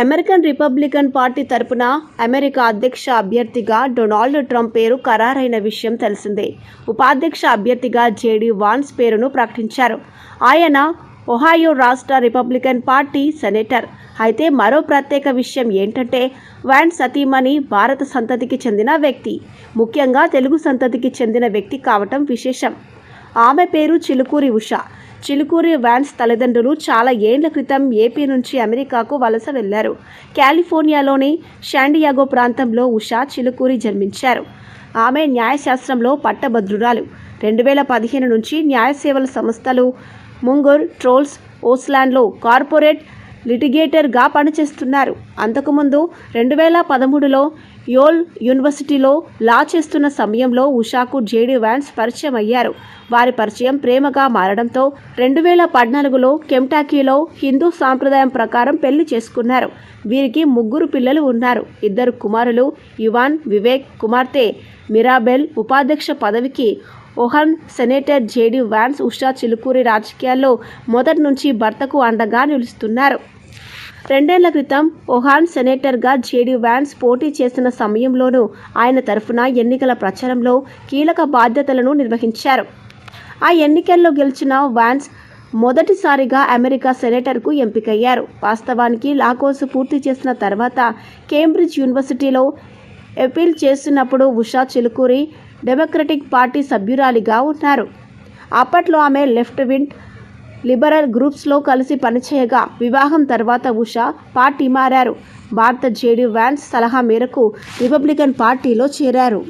American Republican party తరపున America అధ్యక్ష అభ్యర్థిగా డొనాల్డ్ ట్రంప్ పేరు ఖరారైన విషయం తెలిసిందే. ఉపాధ్యక్ష అభ్యర్థిగా జేడీ వాన్స్ పేరును ప్రకటించారు. ఆయన ఒహాయో రాష్ట్ర రిపబ్లికన్ పార్టీ సెనేటర్. అయితే మరో ప్రత్యేక విషయం ఏంటంటే వ్యాన్ సతీమణి భారత సంతతికి చెందిన వ్యక్తి. ముఖ్యంగా తెలుగు సంతతికి చెందిన వ్యక్తి కావటం విశేషం. ఆమె పేరు చిలుకూరి ఉష. చిలుకూరి వ్యాన్స్ తల్లిదండ్రులు చాలా ఏండ్ల క్రితం ఏపీ నుంచి అమెరికాకు వలస వెళ్ళారు కాలిఫోర్నియాలోని శాండియాగో ప్రాంతంలో ఉష చిలుకూరి జన్మించారు. ఆమె న్యాయశాస్త్రంలో పట్టభద్రురాలు. రెండు వేల పదిహేను నుంచి న్యాయ సేవల సంస్థలు ముంగూర్ ట్రోల్స్ ఓస్లాండ్లో కార్పొరేట్ లిటిగేటర్గా పనిచేస్తున్నారు. అంతకుముందు రెండు వేల పదమూడులో యోల్ యూనివర్సిటీలో లా చేస్తున్న సమయంలో ఉషాకు జేడీ వ్యాన్స్ పరిచయం అయ్యారు వారి పరిచయం ప్రేమగా మారడంతో రెండు వేల పద్నాలుగులో కెంటాకీలో హిందూ సాంప్రదాయం ప్రకారం పెళ్ళి చేసుకున్నారు. వీరికి ముగ్గురు పిల్లలు ఉన్నారు. ఇద్దరు కుమారులు యువాన్ వివేక్ కుమార్తె మిరాబెల్ ఉపాధ్యక్ష పదవికి Ohio senator JD Vance Usha Chilukuri రాజకీయాల్లో మొదటి నుంచి భర్తకు అండగా నిలుస్తున్నారు. రెండేళ్ళ క్రితం ఒహాన్ సెనేటర్గా జేడీ వ్యాన్స్ పోటీ చేసిన సమయంలోనూ ఆయన తరఫున ఎన్నికల ప్రచారంలో కీలక బాధ్యతలను నిర్వహించారు. ఆ ఎన్నికల్లో గెలిచిన వ్యాన్స్ మొదటిసారిగా అమెరికా సెనేటర్కు ఎంపికయ్యారు. వాస్తవానికి లా కోర్సు పూర్తి చేసిన తర్వాత కేంబ్రిడ్జ్ యూనివర్సిటీలో అపీల్ చేస్తున్నప్పుడు ఉషా చిలుకూరి డెమోక్రటిక్ పార్టీ సభ్యురాలిగా ఉన్నారు. అప్పట్లో ఆమె లెఫ్ట్ వింగ్ లిబరల్ గ్రూప్స్లో కలిసి పనిచేయగా వివాహం తర్వాత ఉషా పార్టీ మారారు. భారత జేడీ వ్యాన్స్ సలహా మేరకు రిపబ్లికన్ పార్టీలో చేరారు.